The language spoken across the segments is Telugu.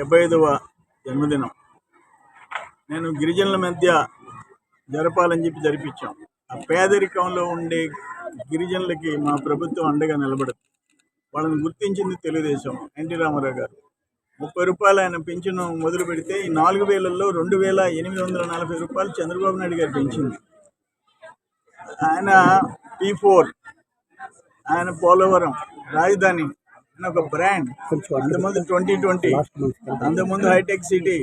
డెబ్బై ఐదవ జన్మదినం. నేను గిరిజనుల మధ్య జరపాలని చెప్పి జరిపించాం. ఆ పేదరికంలో ఉండే గిరిజనులకి మా ప్రభుత్వం అండగా నిలబడదు. వాళ్ళని గుర్తించింది తెలుగుదేశం ఎన్టీ రామారావు గారు. ముప్పై రూపాయలు ఆయన పెన్షన్ మొదలు పెడితే ఈ నాలుగు వేలల్లో రెండు వేల ఎనిమిది వందల నలభై రూపాయలు చంద్రబాబు నాయుడు గారు పెంచింది. ఆయన పీ ఫోర్ ఆయన పోలవరం రాజధాని ఆయన ఒక బ్రాండ్ అంతకుముందు ట్వంటీ ట్వంటీ అంతకుముందు హైటెక్ సిటీ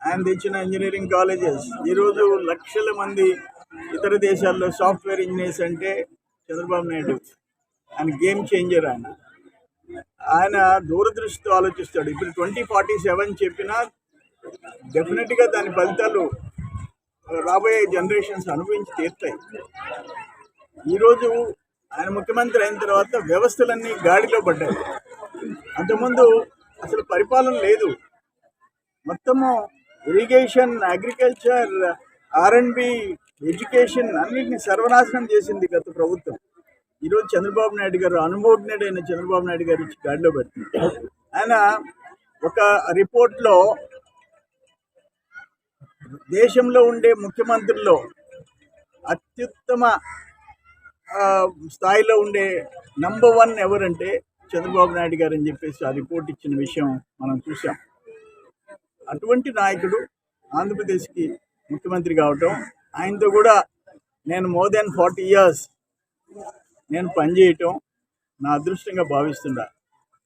ఆయన తెచ్చిన ఇంజనీరింగ్ కాలేజెస్ ఈరోజు లక్షల మంది ఇతర దేశాల్లో సాఫ్ట్వేర్ ఇంజనీర్స్ అంటే చంద్రబాబు నాయుడు. ఆయన గేమ్ చేంజర్ ఆయన. ఆయన దూరదృష్టితో ఆలోచిస్తాడు. ఇప్పుడు ట్వంటీ ఫార్టీ సెవెన్ చెప్పినా డెఫినెట్గా దాని ఫలితాలు రాబోయే జనరేషన్స్ అనుభవించి తీరుతాయి. ఈరోజు ఆయన ముఖ్యమంత్రి అయిన తర్వాత వ్యవస్థలన్నీ గాడిలో పడ్డాయి. అంతకుముందు అసలు పరిపాలన లేదు. మొత్తము irrigation agriculture R and B education అన్నింటినీ సర్వనాశనం చేసింది గత ప్రభుత్వం. ఈరోజు చంద్రబాబు నాయుడు గారు అనుభవజ్ఞుడైన చంద్రబాబు నాయుడు గారు ఇచ్చి గాడిలో పెట్టింది ఆయన ఒక రిపోర్ట్లో దేశంలో ఉండే ముఖ్యమంత్రుల్లో అత్యుత్తమ స్థాయిలో ఉండే నంబర్ వన్ ఎవరంటే చంద్రబాబు నాయుడు గారు అని చెప్పేసి ఆ రిపోర్ట్ ఇచ్చిన విషయం మనం చూసాం అటువంటి నాయకుడు ఆంధ్రప్రదేశ్కి ముఖ్యమంత్రి కావటం ఆయనతో కూడా నేను మోర్ దెన్ ఫార్టీ ఇయర్స్ నేను పనిచేయటం నా అదృష్టంగా భావిస్తున్నా.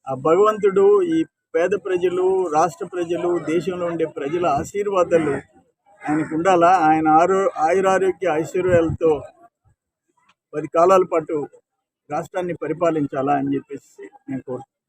ఆ భగవంతుడు ఈ పేద ప్రజలు రాష్ట్ర ప్రజలు దేశంలో ఉండే ప్రజల ఆశీర్వాదాలు ఆయనకు ఉండాలా? ఆయన ఆరో ఆయురారోగ్య ఐశ్వర్యాలతో పది కాలాల పాటు రాష్ట్రాన్ని పరిపాలించాలా అని చెప్పేసి నేను కోరుతున్నాను